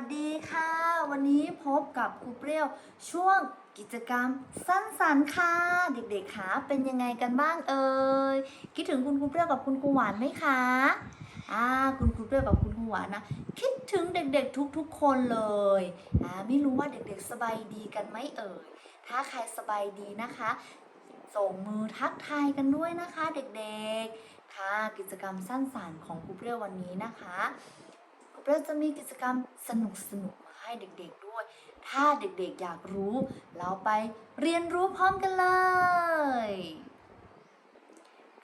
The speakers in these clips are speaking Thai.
สดีค่ะ วันนี้พบกับครูเปรี้ยวช่วงกิจกรรมสั้นสรรค์ค่ะ เด็กๆคะเป็นยังไงกันบ้างเอ่ยคิดถึงคุณครูเปรี้ยวกับคุณครูหวานไหมคะอ่าคุณครูเปรี้ยวกับคุณครูหวานนะคิดถึงเด็กๆทุกๆ คนเลยอ่าไม่รู้ว่าเด็กๆสบายดีกันไหมเอ่ยถ้าใครสบายดีนะคะ ส่งมือทักทายกันด้วยนะคะ เด็กๆค่ะกิจกรรมสั้นสรรค์ของครูเปรี้ยววันนี้นะคะ เรี้ยวจะมีกิจกรรมสนุกๆมาให้เด็กๆด้วย ถ้าเด็กๆอยากรู้ เราไปเรียนรู้พร้อมกันเลย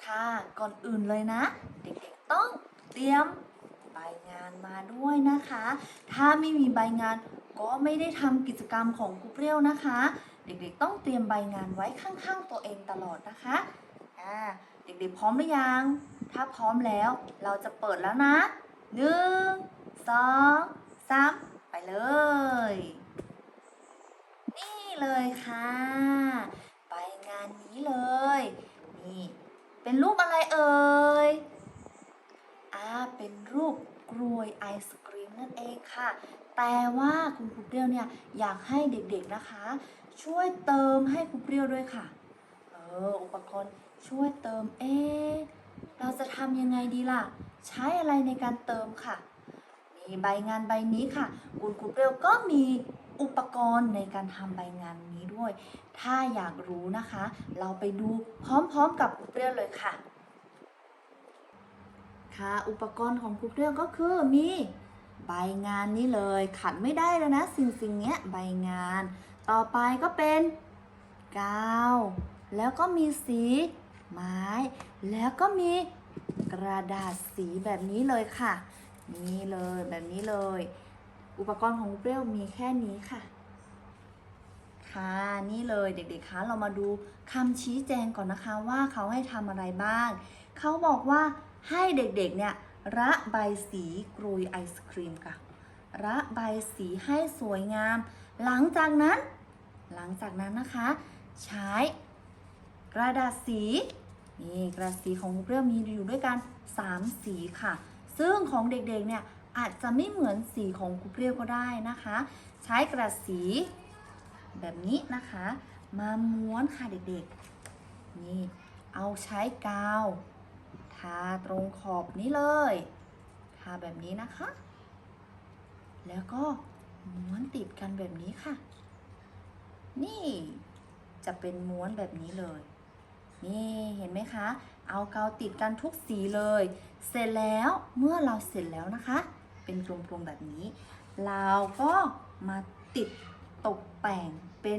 ค่ะ ก่อนอื่นเลยนะ เด็กๆต้องเตรียมใบงานมาด้วยนะคะ ถ้าไม่มีใบงานก็ไม่ได้ทำกิจกรรมของครูเปรี้ยวนะคะ เด็กๆต้องเตรียมใบงานไว้ข้างๆตัวเองตลอดนะคะอ่าเด็กๆพร้อมหรือยัง ถ้าพร้อมแล้วเราจะเปิดแล้วนะหนึ่ง สองสามไปเลย นี่เลยค่ะใบงานนี้เลย นี่ เป็นรูปอะไรเอ่ยอ่าเป็นรูปกรวยไอศกรีมนั่นเองค่ะ แต่ว่าคุณครูเปรี้ยวเนี่ยอยากให้เด็กๆนะคะ ช่วยเติมให้ครูเปรี้ยวด้วยค่ะ เอออุปกรณ์ช่วยเติมเอ๊เราจะทำยังไงดีล่ะ ใช้อะไรในการเติมค่ะ ใบงานใบนี้ค่ะ คุณครูเปรี้ยวก็มีอุปกรณ์ในการทำใบงานนี้ด้วย ถ้าอยากรู้นะคะ เราไปดูพร้อมๆกับครูเปรี้ยวเลยค่ะ ค่ะ อุปกรณ์ของครูเปรี้ยวก็คือมีใบงานนี้เลยขัดไม่ได้แล้วนะ สิ่งสิ่งเนี้ยใบงาน ต่อไปก็เป็นกาว แล้วก็มีสีไม้ แล้วก็มีกระดาษสีแบบนี้เลยค่ะ นี่เลยแบบนี้เลย อุปกรณ์ของเปรี้ยวมีแค่นี้ค่ะ ค่ะนี่เลยเด็กๆคะเรามาดูคำชี้แจงก่อนนะคะว่าเขาให้ทำอะไรบ้าง เขาบอกว่าให้เด็กๆเนี่ยระบายสีกรุยไอศครีมค่ะ ระบายสีให้สวยงาม หลังจากนั้น หลังจากนั้นนะคะ ใช้กระดาษสีนี่กระดาษสีของเปรี้ยวมีอยู่ด้วยกัน 3 สีค่ะ ซึ่งของเด็กๆเนี่ยอาจจะไม่เหมือนสีของครูเปรี้ยวก็ได้นะคะ ใช้กระดาษสีแบบนี้นะคะ มาม้วนค่ะเด็กๆ นี่เอาใช้กาวทาตรงขอบนี้เลย ทาแบบนี้นะคะ แล้วก็ม้วนติดกันแบบนี้ค่ะ นี่จะเป็นม้วนแบบนี้เลย นี่เห็นไหมคะ เอากาวติดกันทุกสีเลย เสร็จแล้วเมื่อเราเสร็จแล้วนะคะ เป็นกลมๆแบบนี้ เราก็มาติดตกแต่งเป็น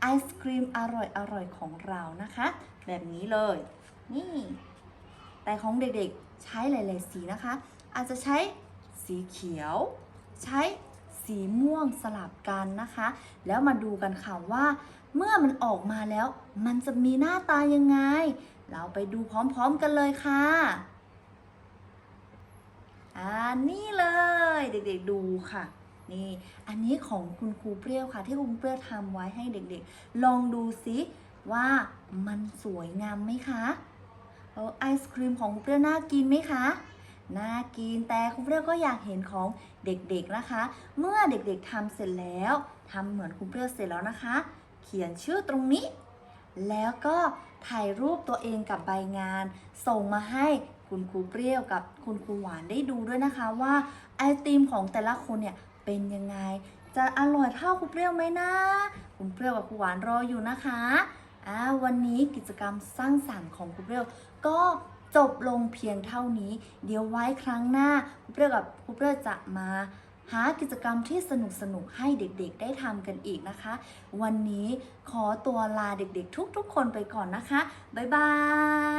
ไอศครีมอร่อยๆของเรานะคะ แบบนี้เลย นี่ แต่ของเด็กๆใช้หลายๆสีนะคะ อาจจะใช้สีเขียว ใช้สีม่วงสลับกันนะคะ แล้วมาดูกันค่ะว่า เมื่อมันออกมาแล้ว มันจะมีหน้าตายังไง เราไปดูพร้อมๆกันเลยค่ะอ่านี่เลยเด็กๆดูค่ะนี่อันนี้ของคุณครูเปรี้ยวค่ะ ที่คุณเปรี้ยวทำไว้ให้เด็กๆ ลองดูซิว่ามันสวยงามไหมคะเออไอศครีมของคุณเปรี้ยวน่ากินไหมคะน่ากินแต่คุณเปรี้ยวก็อยากเห็นของเด็กๆนะคะ เมื่อเด็กๆทำเสร็จแล้วทำเหมือนคุณเปรี้ยวเสร็จแล้วนะคะ เขียนชื่อตรงนี้ แล้วก็ถ่ายรูปตัวเองกับใบงาน ส่งมาให้คุณครูเปรี้ยวกับคุณครูหวานได้ดูด้วยนะคะว่าไอติมของแต่ละคนเนี่ยเป็นยังไง จะอร่อยเท่าครูเปรี้ยวไหมนะคุณเปรี้ยวกับครูหวานรออยู่นะคะอ่าวันนี้กิจกรรมสร้างสรรค์ของครูเปรี้ยวก็จบลงเพียงเท่านี้ เดี๋ยวไว้ครั้งหน้าครูเปรี้ยวกับครูเปรี้ยวจะมา หากิจกรรมที่สนุกๆให้เด็กๆ ได้ทำกันอีกนะคะ วันนี้ขอตัวลาเด็กๆ ทุกๆ คนไปก่อนนะคะ บ๊ายบาย